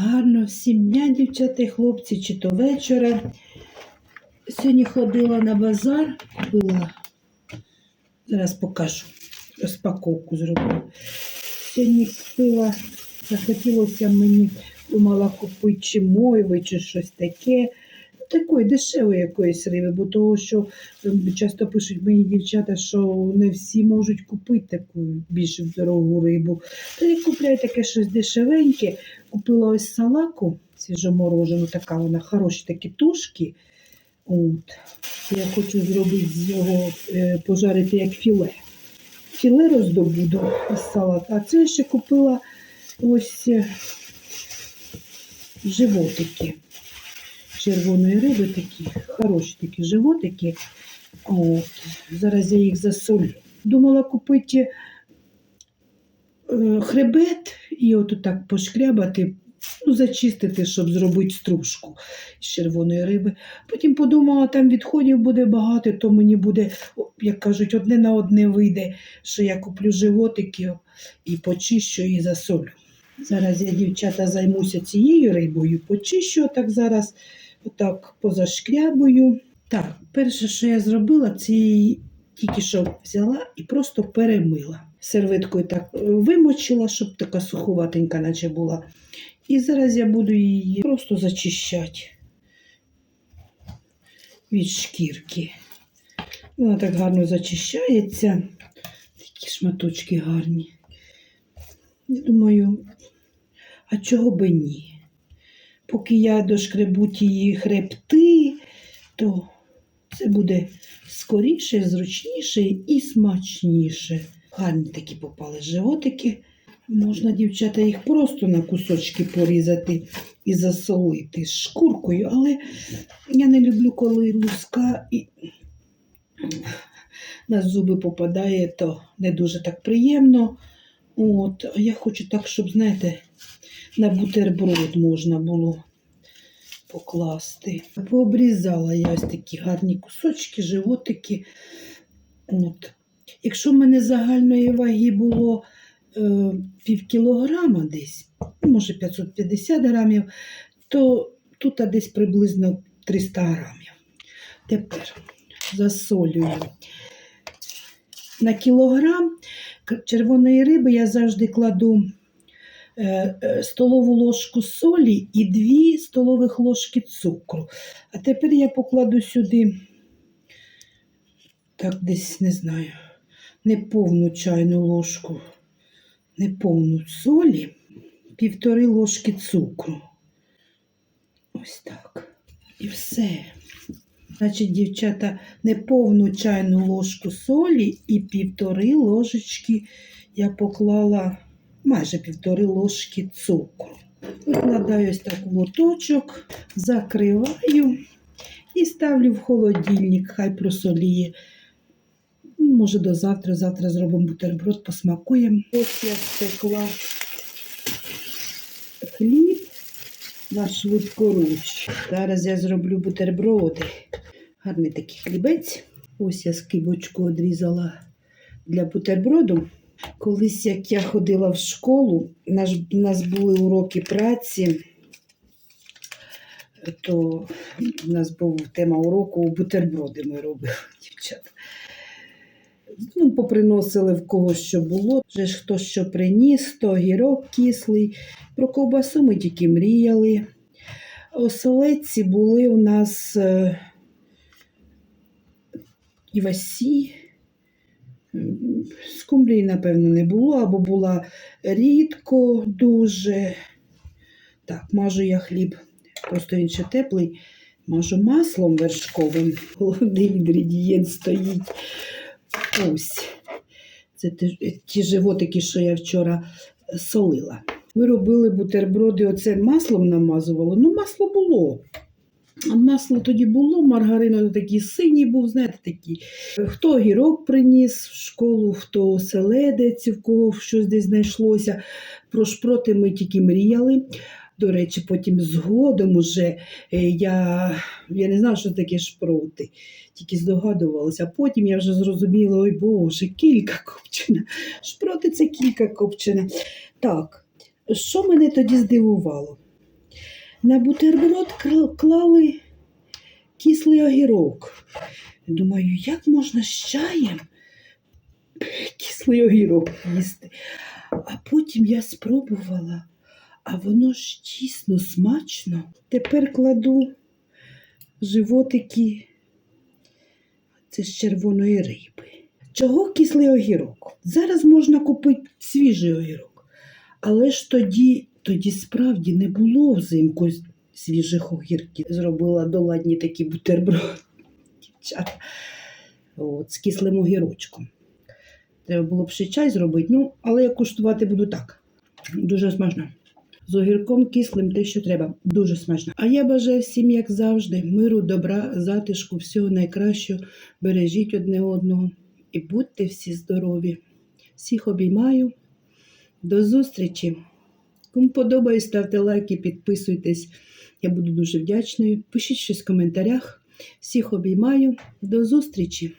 гарно. Всім дня, дівчата і хлопці, чи то вечора. Сьогодні ходила на базар, купила, зараз покажу, розпаковку зроблю. Сьогодні купила, захотілося мені, думала купити чи мойви, чи щось таке. Такої дешевої якоїсь риби, бо того, що ем, часто пишуть мені дівчата, що не всі можуть купити таку більш дорогу рибу. То я купляю таке щось дешевеньке. Купила ось салаку свіжоморожену, така вона хороші такі тушки. От. Я хочу зробити з його, е, пожарити як філе. Філе роздобуду із салат. А це ще купила ось е, животики червоної риби такі, хороші такі животики. От. Зараз я їх засолю. Думала купити е, хребет і от так пошкрябати, ну, зачистити, щоб зробити стружку з червоної риби. Потім подумала, там відходів буде багато, то мені буде, як кажуть, одне на одне вийде, що я куплю животики і почищу і засолю. Зараз я, дівчата, займуся цією рибою, почищу так зараз, отак позашкрябую. Так, перше, що я зробила, це її тільки що взяла і просто перемила. Серветкою так е, вимочила, щоб така суховатенька, наче була. І зараз я буду її просто зачищати від шкірки. Вона так гарно зачищається. Такі шматочки гарні. Я думаю, а чого би ні? Поки я дошкребу ті хребти, то це буде скоріше, зручніше і смачніше. Гарні такі попали животики. Можна, дівчата, їх просто на кусочки порізати і засолити з шкуркою, але я не люблю, коли луска і на зуби попадає, то не дуже так приємно. От, а я хочу так, щоб, знаєте, на бутерброд можна було покласти. Пообрізала я ось такі гарні кусочки, животики. От. Якщо в мене загальної ваги було е, пів кілограма десь, може 550 грамів, то тут десь приблизно 300 грамів. Тепер засолюю. На кілограм червоної риби я завжди кладу столову ложку солі і 2 столових ложки цукру. А тепер я покладу сюди, так десь не знаю, неповну чайну ложку, неповну солі, півтори ложки цукру. Ось так. І все. Значить, дівчата, неповну чайну ложку солі і півтори ложечки я поклала майже півтори ложки цукру. Викладаю ось так в лоточок, закриваю і ставлю в холодильник, хай просоліє. Може, до завтра, завтра зробимо бутерброд, посмакуємо. Ось я спекла хліб на швидкоруч. Зараз я зроблю бутерброди. Гарний такий хлібець. Ось я скибочку одрізала для бутерброду. Колись, як я ходила в школу, у нас були уроки праці, то у нас була тема уроку бутерброди ми робили, дівчата. Ну, поприносили в кого що було, вже ж хто що приніс, то гірок кислий. Про ковбасу ми тільки мріяли. Оселедці були у нас е, івасі. Скумбрії, напевно, не було, або була рідко дуже. Так, мажу я хліб, просто він ще теплий. Мажу маслом вершковим. Головний інгредієнт стоїть. Ось. Це ті, ті животики, що я вчора солила. Ми робили бутерброди, оце маслом намазували. Ну, масло було. Масло тоді було, маргарин такий синій був, знаєте, такий. Хто огірок приніс в школу, хто оселедець, в кого щось десь знайшлося. Про шпроти ми тільки мріяли. До речі, потім згодом уже е, я, я не знала, що таке шпроти, тільки здогадувалася. Потім я вже зрозуміла, ой Боже, кілька копчена. Шпроти це кілька копчена. Так, що мене тоді здивувало? На бутерброд клали кислий огірок. Думаю, як можна з чаєм кислий огірок їсти? А потім я спробувала, а воно ж дійсно смачно. Тепер кладу животики. Це з червоної риби. Чого кислий огірок? Зараз можна купити свіжий огірок. Але ж тоді, тоді справді не було взимку свіжих огірків. Зробила доладні такі бутерброди. Дівчата. От, з кислим огірочком. Треба було б ще чай зробити, ну, але я куштувати буду так. Дуже смачно. З огірком кислим те, що треба. Дуже смачно. А я бажаю всім, як завжди, миру, добра, затишку, всього найкращого. Бережіть одне одного і будьте всі здорові. Всіх обіймаю. До зустрічі. Кому подобається, ставте лайки, підписуйтесь. Я буду дуже вдячною. Пишіть щось в коментарях. Всіх обіймаю. До зустрічі!